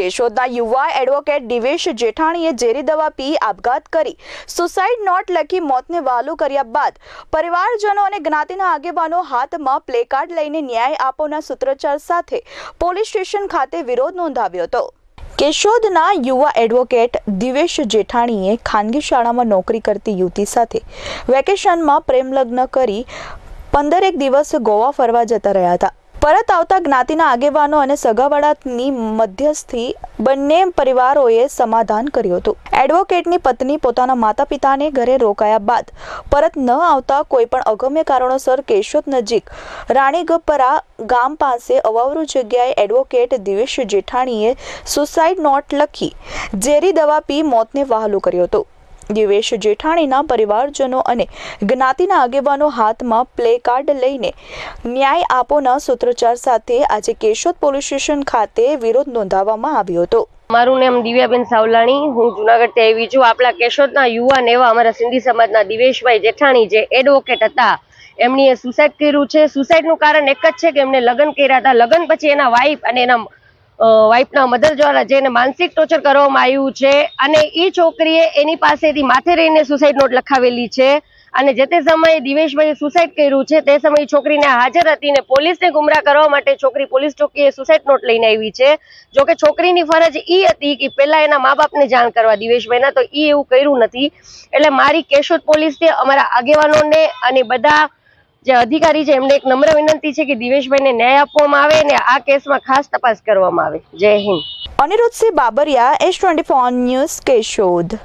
કેશોદના યુવા એડવોકેટ દિવેશ જેઠાણીએ ઝેરી દવા પી આપઘાત કરી, સુસાઇડ નોટ લખી મોતને વહાલું કર્યા બાદ પરિવારજનો અને જ્ઞાતિના આગેવાનો હાથમાં પ્લેકાર્ડ લઈને ન્યાય આપોના સૂત્રોચ્ચાર સાથે પોલીસ સ્ટેશન ખાતે વિરોધ નોંધાવ્યો હતો. કેશોદના યુવા એડવોકેટ દિવેશ જેઠાણીએ ખાનગી શાળામાં નોકરી કરતી યુવતી સાથે વેકેશનમાં પ્રેમલગ્ન કરી પંદરેક દિવસ ગોવા ફરવા જતા રહ્યા હતા. પરત આવતા જ્ઞાતિના આગેવાનો અને સગાવાળાની મધ્યસ્થી બંને પરિવારોએ સમાધાન કર્યું હતું. એડવોકેટની પત્ની પોતાના માતા પિતાને ઘરે રોકાયા બાદ પરત ન આવતા કોઈપણ અગમ્ય કારણોસર કેશોદ નજીક રાણીગપરા ગામ પાસે અવાવરું જગ્યાએ એડવોકેટ દિવેશ જેઠાણીએ સુસાઇડ નોટ લખી ઝેરી દવા પી મોતને વહાલું કર્યું હતું. દિવેશ જેઠાણીના પરિવારજનો અને જ્ઞાતિના આગેવાનો હાથમાં પ્લે કાર્ડ લઈને ન્યાય આપોના સૂત્રોચ્ચાર સાથે આજે કેશોદ પોલીસ સ્ટેશન ખાતે વિરોધ નોંધાવવામાં આવ્યો હતો. મારું નામ દિવ્યાબેન સાવલાણી. હું જુનાગઢથી આવી છું. આપણા કેશોદના યુવાન એવા અમારા સિંધી સમાજના દિવેશભાઈ જેઠાણી જે એડવોકેટ હતા. એમણીએ સુસાઇડ કર્યું છે. સુસાઇડનું કારણ એક જ છે કે એમને લગ્ન કર્યા હતા. લગ્ન પછી એના વાઈફ અને એના વાઈફના મધર દ્વારા જેને માનસિક ટોર્ચર કરવામાં આવ્યું છે અને એ છોકરીએ એની પાસેથી માથે રહીને સુસાઇડ નોટ લખાવેલી છે અને જે તે સમયે દિવેશભાઈએ સુસાઇડ કર્યું છે તે સમયે છોકરીને હાજર હતી ને પોલીસને ગુમરાહ કરવા માટે છોકરી પોલીસ ચોકીએ સુસાઇડ નોટ લઈને આવી છે. જો કે છોકરીની ફરજ ઈ હતી કે પહેલા એના મા બાપને જાણ કરવા દિવેશભાઈના, તો ઈ એવું કર્યું નથી. એટલે મારી કેશોદ પોલીસને અમારા આગેવાનોને અને બધા જે અધિકારી છે, એમને એક નમ્ર વિનંતી છે કે દિવેશભાઈને ન્યાય આપવામાં આવે અને આ કેસમાં ખાસ તપાસ કરવામાં આવે. Jai Hind. Anirudhsinh Babariya, S twenty four news Keshod.